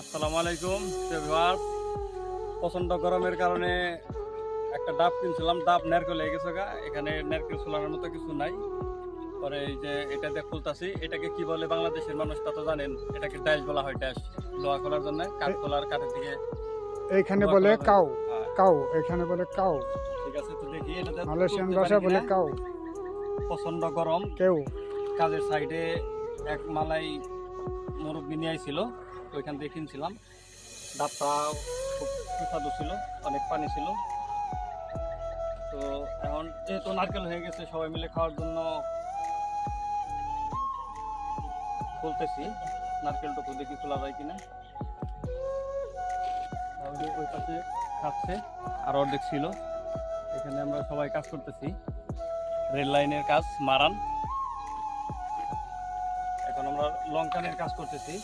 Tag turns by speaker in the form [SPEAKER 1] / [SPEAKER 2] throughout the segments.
[SPEAKER 1] আসসালামু আলাইকুম ভিউয়ার্স। প্রচণ্ড গরমের কারণে একটা ডাব কিনছিলাম ডাব নারকেল হয়ে গেছে গা। এখানে নারকেল সোলানোর মতো কিছু নাই। পরে এই যে এটাতে খুলতাছি এটাকে কি বলে বাংলাদেশের মানুষ তা তো জানেন এটাকে ড্যাশ বলা হয় ড্যাশ লোহা খোলার জন্য কাঠ খোলার কাঠের দিকে
[SPEAKER 2] এইখানে বলে। কাউ
[SPEAKER 1] হ্যাঁ,
[SPEAKER 2] কাউ এখানে বলে কাউ।
[SPEAKER 1] ঠিক আছে তো দেখি এটাতে
[SPEAKER 2] মালয়েশিয়ান ভাষা বলে কাউ।
[SPEAKER 1] প্রচণ্ড গরম।
[SPEAKER 2] কেউ।
[SPEAKER 1] কাজের সাইডে এক মালাই মুরব্বী নিয়ে আইছিল। ওইখান থেকে কিনছিলাম। ডাবটা খুব সুস্বাদু ছিল, অনেক পানি ছিল। তো এখন যেহেতু নারকেল হয়ে গেছে, সবাই মিলে খাওয়ার জন্য খুলতেছি। নারকেলটুকু দেখি খোলা যায় কিনা। ওই পাশে খাচ্ছে, আর অর্ধেক ছিল। এখানে আমরা সবাই কাজ করতেছি। রেল লাইনের কাজ, মারান। এখন আমরা লঙ্কানের কাজ করতেছি।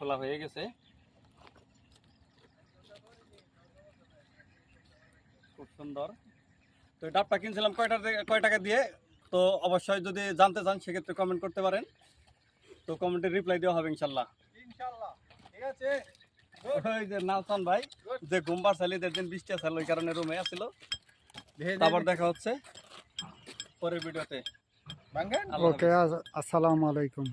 [SPEAKER 1] খোলা হয়ে গেছে। খুব সুন্দর। তো ডাবটা কিনছিলাম কয়টা কয় টাকা দিয়ে? তো অবশ্যই যদি জানতে চান সেক্ষেত্রে কমেন্ট করতে পারেন। তো কমেন্টে রিপ্লাই দেওয়া হবে ইনশাল্লাহ।
[SPEAKER 2] ইনশাআল্লাহ ঠিক আছে?
[SPEAKER 1] ওই যে নালসান ভাই যে ঘুমবার চালিয়ে দিন বৃষ্টি আসল ওই কারণে রুমে আসছিল তারপর দেখা হচ্ছে পরের ভিডিওতে।
[SPEAKER 2] বাঙ্গেন
[SPEAKER 1] আল্লাহ
[SPEAKER 2] ওকে আসসালামু আলাইকুম।